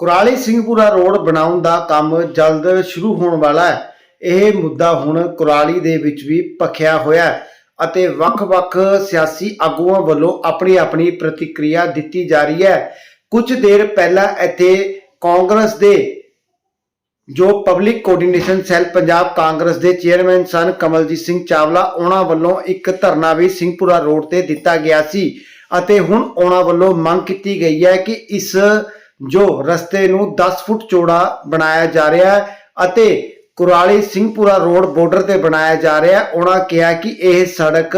Kurali Singhpura road ਬਣਾਉਣ ਦਾ ਕੰਮ ਜਲਦ ਸ਼ੁਰੂ ਹੋਣ ਵਾਲਾ ਹੈ। ਇਹ ਮੁੱਦਾ ਹੁਣ ਕੁਰਾਲੀ ਦੇ ਵਿੱਚ ਵੀ ਭਖਿਆ ਹੋਇਆ ਹੈ ਅਤੇ ਵੱਖ-ਵੱਖ ਸਿਆਸੀ ਆਗੂਆਂ ਵੱਲੋਂ ਆਪਣੀ ਆਪਣੀ ਪ੍ਰਤੀਕਿਰਿਆ ਦਿੱਤੀ ਜਾ ਰਹੀ ਹੈ। ਕੁਝ ਦੇਰ ਪਹਿਲਾਂ ਇੱਥੇ ਕਾਂਗਰਸ ਦੇ ਜੋ public coordination cell Punjab Congress ਦੇ ਚੇਅਰਮੈਨ ਸਨ ਕਮਲਜੀਤ ਸਿੰਘ ਚਾਵਲਾ, ਉਹਨਾਂ ਵੱਲੋਂ ਇੱਕ ਧਰਨਾ ਵੀ ਸਿੰਘਪੁਰਾ ਰੋਡ ਤੇ ਦਿੱਤਾ ਗਿਆ ਸੀ ਅਤੇ ਹੁਣ ਉਹਨਾਂ ਵੱਲੋਂ ਮੰਗ ਕੀਤੀ ਗਈ ਹੈ ਕਿ ਇਸ ਜੋ ਰਸਤੇ ਨੂੰ 10 ਫੁੱਟ ਚੌੜਾ ਬਣਾਇਆ ਜਾ ਰਿਹਾ ਹੈ ਅਤੇ ਕੁਰਾਲੀ ਸਿੰਘਪੁਰਾ ਰੋਡ ਬਾਰਡਰ ਤੇ ਬਣਾਇਆ ਜਾ ਰਿਹਾ ਹੈ, ਉਹਨਾਂ ਕਿਹਾ ਕਿ ਇਹ ਸੜਕ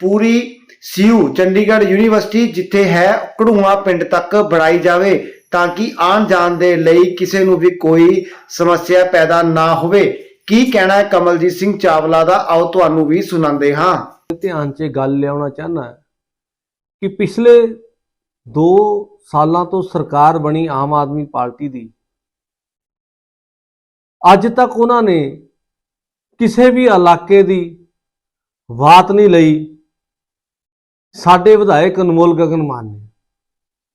ਪੂਰੀ ਸੀਯੂ ਚੰਡੀਗੜ੍ਹ ਯੂਨੀਵਰਸਿਟੀ ਜਿੱਥੇ ਹੈ ਕੜੂਆ ਪਿੰਡ ਤੱਕ ਬਣਾਈ ਜਾਵੇ ਤਾਂ ਕਿ ਆਉਣ ਜਾਣ ਦੇ ਲਈ ਕਿਸੇ ਨੂੰ ਵੀ ਕੋਈ ਸਮੱਸਿਆ ਪੈਦਾ ਨਾ ਹੋਵੇ। ਕੀ ਕਹਿਣਾ ਹੈ ਕਮਲਜੀਤ ਸਿੰਘ ਚਾਵਲਾ ਦਾ? ਆਓ ਤੁਹਾਨੂੰ ਵੀ ਸੁਣਾਉਂਦੇ ਹਾਂ। ਧਿਆਨ 'ਚ ਗੱਲ ਲਿਆਉਣਾ ਚਾਹਨਾ ਕਿ ਪਿਛਲੇ 2 ਸਾਲਾਂ ਤੋਂ ਸਰਕਾਰ ਬਣੀ ਆਮ ਆਦਮੀ ਪਾਰਟੀ ਦੀ। ਅੱਜ ਤੱਕ ਉਹਨਾਂ ਨੇ ਕਿਸੇ ਵੀ ਇਲਾਕੇ ਦੀ ਬਾਤ ਨਹੀਂ ਲਈ। ਸਾਡੇ ਵਿਧਾਇਕ ਅਨਮੋਲ ਗਗਨ ਮਾਨ ਨੇ।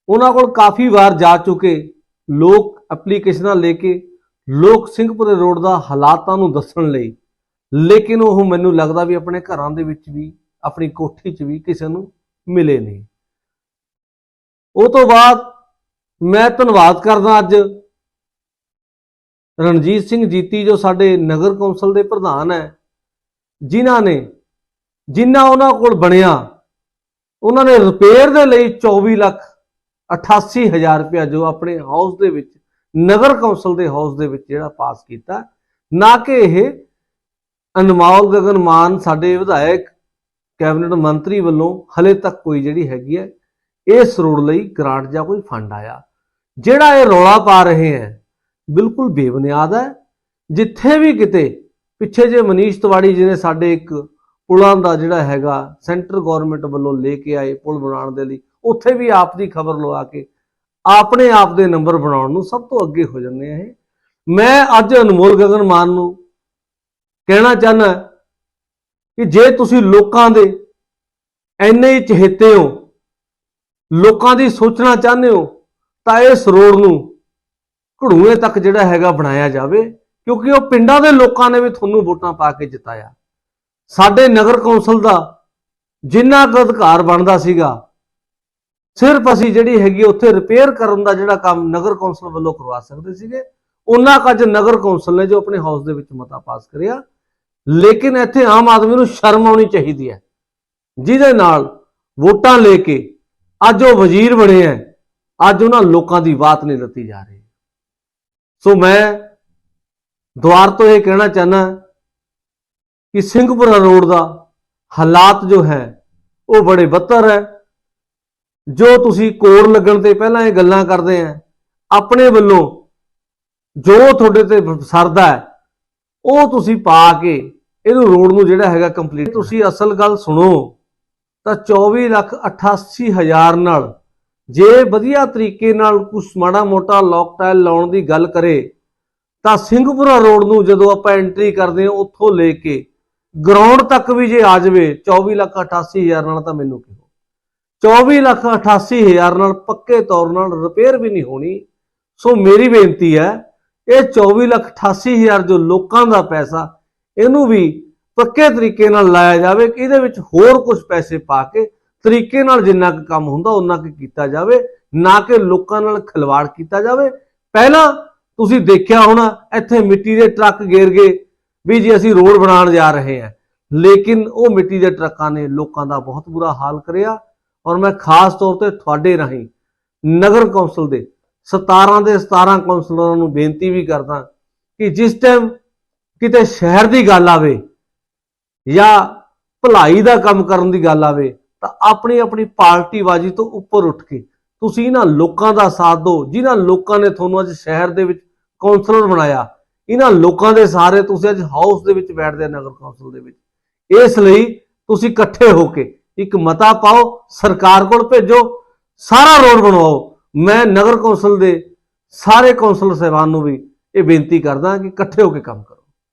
ਉਹਨਾਂ ਕੋਲ ਕਾਫੀ ਵਾਰ ਜਾ ਚੁੱਕੇ। ਲੋਕ ਐਪਲੀਕੇਸ਼ਨਾਂ ਲੈ ਕੇ, ਲੋਕ ਸਿੰਘਪੁਰੇ ਰੋਡ ਦਾ ਹਾਲਾਤਾਂ ਨੂੰ ਦੱਸਣ ਲਈ। ਲੇਕਿਨ ਉਹ ਮੈਨੂੰ ਲੱਗਦਾ ਵੀ ਆਪਣੇ ਘਰਾਂ ਦੇ ਵਿੱਚ ਵੀ, ਆਪਣੀ ਕੋਠੀ 'ਚ ਵੀ ਕਿਸੇ ਨੂੰ ਮਿਲੇ ਨਹੀਂ। ਉਹ ਤੋਂ ਬਾਅਦ ਮੈਂ ਧੰਨਵਾਦ ਕਰਦਾ ਅੱਜ ਰਣਜੀਤ ਸਿੰਘ ਜੀਤੀ, ਜੋ ਸਾਡੇ ਨਗਰ ਕੌਂਸਲ ਦੇ ਪ੍ਰਧਾਨ ਹੈ, ਜਿਨ੍ਹਾਂ ਨੇ ਜਿੰਨਾ ਉਹਨਾਂ ਕੋਲ ਬਣਿਆ, ਉਹਨਾਂ ਨੇ ਰਿਪੇਅਰ ਦੇ ਲਈ 24 ਲੱਖ 88 ਹਜ਼ਾਰ ਰੁਪਇਆ ਜੋ ਆਪਣੇ ਹਾਊਸ ਦੇ ਵਿੱਚ, ਨਗਰ ਕੌਂਸਲ ਦੇ ਹਾਊਸ ਦੇ ਵਿੱਚ ਜਿਹੜਾ ਪਾਸ ਕੀਤਾ, ਨਾ ਕਿ ਇਹ ਅਨਮੋਲ ਗਗਨ ਮਾਨ, ਸਾਡੇ ਵਿਧਾਇਕ, ਕੈਬਨਿਟ ਮੰਤਰੀ ਵੱਲੋਂ ਹਲੇ ਤੱਕ ਕੋਈ ਜਿਹੜੀ ਹੈਗੀ ਹੈ ਇਹ ਸਰੋੜ ਲਈ ਗ੍ਰਾਂਟ ਜਾਂ ਕੋਈ ਫੰਡ ਆਇਆ। ਜਿਹੜਾ ਇਹ ਰੌਲਾ ਪਾ ਰਹੇ ਹੈ, ਬਿਲਕੁਲ ਬੇਬੁਨਿਆਦ ਹੈ। ਜਿੱਥੇ ਵੀ ਕਿਤੇ, ਪਿੱਛੇ ਜੇ ਮਨੀਸ਼ ਤਿਵਾੜੀ ਜੀ ਨੇ ਸਾਡੇ ਇੱਕ ਪੁਲਾਂ ਦਾ ਜਿਹੜਾ ਹੈਗਾ, ਸੈਂਟਰ ਗਵਰਨਮੈਂਟ ਵੱਲੋਂ ਲੈ ਕੇ ਆਏ ਪੁਲ ਬਣਾਉਣ ਦੇ ਲਈ, ਉੱਥੇ ਵੀ ਆਪ ਦੀ ਖਬਰ ਲਵਾ ਕੇ, ਆਪਣੇ ਆਪ ਦੇ ਨੰਬਰ ਬਣਾਉਣ ਨੂੰ ਸਭ ਤੋਂ ਅੱਗੇ ਹੋ ਜਾਂਦੇ ਆ ਇਹ। ਮੈਂ ਅੱਜ ਅਨਮੋਲ ਗਗਨ ਮਾਨ ਨੂੰ ਕਹਿਣਾ ਚਾਹਨਾ ਕਿ ਜੇ ਤੁਸੀਂ ਲੋਕਾਂ ਦੇ ਐਨੇ ਹੀ ਚਹੇਤੇ ਹੋ ਲੋਕਾਂ ਦੀ ਸੋਚਣਾ ਚਾਹੁੰਦੇ ਹੋ, ਤਾਂ ਇਸ ਰੋਡ ਨੂੰ ਘੜੂਏ ਤੱਕ ਜਿਹੜਾ ਹੈਗਾ ਬਣਾਇਆ ਜਾਵੇ, ਕਿਉਂਕਿ ਉਹ ਪਿੰਡਾਂ ਦੇ ਲੋਕਾਂ ਨੇ ਵੀ ਤੁਹਾਨੂੰ ਵੋਟਾਂ ਪਾ ਕੇ ਜਿਤਾਇਆ। ਸਾਡੇ ਨਗਰ ਕੌਂਸਲ ਦਾ ਜਿੰਨਾ ਕੁ ਅਧਿਕਾਰ ਬਣਦਾ ਸੀਗਾ, ਸਿਰਫ ਅਸੀਂ ਜਿਹੜੀ ਹੈਗੀ ਉੱਥੇ ਰਿਪੇਅਰ ਕਰਨ ਦਾ ਜਿਹੜਾ ਕੰਮ ਨਗਰ ਕੌਂਸਲ ਵੱਲੋਂ ਕਰਵਾ ਸਕਦੇ ਸੀਗੇ, ਉਹਨਾਂ ਕੁ ਅੱਜ ਨਗਰ ਕੌਂਸਲ ਨੇ ਜੋ ਆਪਣੇ ਹਾਊਸ ਦੇ ਵਿੱਚ ਮਤਾ ਪਾਸ ਕਰਿਆ। ਲੇਕਿਨ ਇੱਥੇ ਆਮ ਆਦਮੀ ਨੂੰ ਸ਼ਰਮ ਆਉਣੀ ਚਾਹੀਦੀ ਹੈ। ਜਿਹਦੇ ਨਾਲ ਵੋਟਾਂ ਲੈ ਕੇ ਅੱਜ ਉਹ ਵਜ਼ੀਰ ਬਣੇ ਹੈ ਅੱਜ ਉਹਨਾਂ ਲੋਕਾਂ ਦੀ ਬਾਤ ਨਹੀਂ ਲੱਤੀ ਜਾ ਰਹੀ। ਸੋ ਮੈਂ ਦੁਆਰ ਤੋਂ ਇਹ ਕਹਿਣਾ ਚਾਹਨਾ ਕਿ ਸਿੰਘਪੁਰਾ ਰੋਡ ਦਾ ਹਾਲਾਤ ਜੋ ਹੈ, ਉਹ ਬੜੇ ਬੱਤਰ ਹੈ ਜੋ ਤੁਸੀਂ ਕੋਰ ਲੱਗਣ ਤੇ ਪਹਿਲਾਂ ਇਹ ਗੱਲਾਂ ਕਰਦੇ ਆ ਆਪਣੇ ਵੱਲੋਂ ਜੋ ਤੁਹਾਡੇ ਤੇ ਸਰਦਾ ਹੈ ਉਹ ਤੁਸੀਂ ਪਾ ਕੇ ਇਹਨੂੰ ਰੋਡ ਨੂੰ ਜਿਹੜਾ ਹੈਗਾ ਕੰਪਲੀਟ ਤੁਸੀਂ ਅਸਲ ਗੱਲ ਸੁਣੋ। ਤਾਂ 24 ਲੱਖ 88 ਹਜ਼ਾਰ ਨਾਲ ਜੇ ਵਧੀਆ ਤਰੀਕੇ ਨਾਲ ਕੁਛ ਮਾੜਾ ਮੋਟਾ ਲੋਕ ਟਾਇਲ ਲਾਉਣ ਦੀ ਗੱਲ ਕਰੇ, ਤਾਂ ਸਿੰਘਪੁਰਾ ਰੋਡ ਨੂੰ ਜਦੋਂ ਆਪਾਂ ਐਂਟਰੀ ਕਰਦੇ ਹਾਂ, ਉੱਥੋਂ ਲੈ ਕੇ ਗਰਾਊਂਡ ਤੱਕ ਵੀ ਜੇ ਆ ਜਾਵੇ 24 ਲੱਖ 88 ਹਜ਼ਾਰ ਨਾਲ ਤਾਂ ਮੈਨੂੰ ਕਿਹੋ 24 ਲੱਖ 88 ਹਜ਼ਾਰ ਨਾਲ ਪੱਕੇ ਤੌਰ ਨਾਲ ਰਿਪੇਅਰ ਵੀ ਨਹੀਂ ਹੋਣੀ। ਸੋ ਮੇਰੀ ਬੇਨਤੀ ਹੈ, ਇਹ 24 ਲੱਖ 88 ਹਜ਼ਾਰ ਜੋ ਲੋਕਾਂ ਦਾ ਪੈਸਾ, ਇਹਨੂੰ ਵੀ ਪੱਕੇ ਤਰੀਕੇ ਨਾਲ ਲਾਇਆ ਜਾਵੇ ਕਿ ਇਹਦੇ ਵਿੱਚ ਹੋਰ ਕੁਝ ਪੈਸੇ ਪਾ ਕੇ ਤਰੀਕੇ ਨਾਲ ਜਿੰਨਾ ਕੁ ਕੰਮ ਹੁੰਦਾ ਉਹਨਾਂ ਕੁ ਕੀਤਾ ਜਾਵੇ, ਨਾ ਕਿ ਲੋਕਾਂ ਨਾਲ ਖਿਲਵਾੜ ਕੀਤਾ ਜਾਵੇ। ਪਹਿਲਾਂ ਤੁਸੀਂ ਦੇਖਿਆ ਹੋਣਾ, ਇੱਥੇ ਮਿੱਟੀ ਦੇ ਟਰੱਕ ਗੇਰ ਗਏ ਵੀ ਜੀ ਅਸੀਂ ਰੋਡ ਬਣਾਉਣ ਜਾ ਰਹੇ ਹਾਂ। ਲੇਕਿਨ ਉਹ ਮਿੱਟੀ ਦੇ ਟਰੱਕਾਂ ਨੇ ਲੋਕਾਂ ਦਾ ਬਹੁਤ ਬੁਰਾ ਹਾਲ ਕਰਿਆ ਔਰ ਮੈਂ ਖਾਸ ਤੌਰ ਤੇ ਤੁਹਾਡੇ ਰਾਹੀਂ ਨਗਰ ਕੌਂਸਲ ਦੇ 17 ਦੇ 17 ਕੌਂਸਲਰਾਂ ਨੂੰ ਬੇਨਤੀ ਵੀ ਕਰਦਾ ਕਿ ਜਿਸ ਟਾਈਮ ਕਿਤੇ ਸ਼ਹਿਰ ਦੀ ਗੱਲ ਆਵੇ ਜਾਂ ਭਲਾਈ ਦਾ ਕੰਮ ਕਰਨ ਦੀ ਗੱਲ ਆਵੇ, ਤਾਂ ਆਪਣੀ ਆਪਣੀ ਪਾਰਟੀਬਾਜ਼ੀ ਤੋਂ ਉੱਪਰ ਉੱਠ ਕੇ ਤੁਸੀਂ ਇਹਨਾਂ ਲੋਕਾਂ ਦਾ ਸਾਥ ਦਿਓ, ਜਿਨ੍ਹਾਂ ਲੋਕਾਂ ਨੇ ਤੁਹਾਨੂੰ ਅੱਜ ਸ਼ਹਿਰ ਦੇ ਵਿੱਚ ਕੌਂਸਲਰ ਬਣਾਇਆ ਇਹਨਾਂ ਲੋਕਾਂ ਦੇ ਸਾਰੇ ਤੁਸੀਂ ਅੱਜ ਹਾਊਸ ਦੇ ਵਿੱਚ ਬੈਠਦੇ ਨਗਰ ਕੌਂਸਲ ਦੇ ਵਿੱਚ। ਇਸ ਲਈ ਤੁਸੀਂ ਇਕੱਠੇ ਹੋ ਕੇ ਇੱਕ ਮਤਾ ਪਾਓ, ਸਰਕਾਰ ਕੋਲ ਭੇਜੋ, ਸਾਰਾ ਰੋਡ ਬਣਵਾਓ। ਮੈਂ ਨਗਰ ਕੌਂਸਲ ਦੇ ਸਾਰੇ ਕੌਂਸਲਰ ਸਾਹਿਬਾਨ ਨੂੰ ਵੀ ਇਹ ਬੇਨਤੀ ਕਰਦਾ ਕਿ ਇਕੱਠੇ ਹੋ ਕੇ ਕੰਮ ਕਰੋ।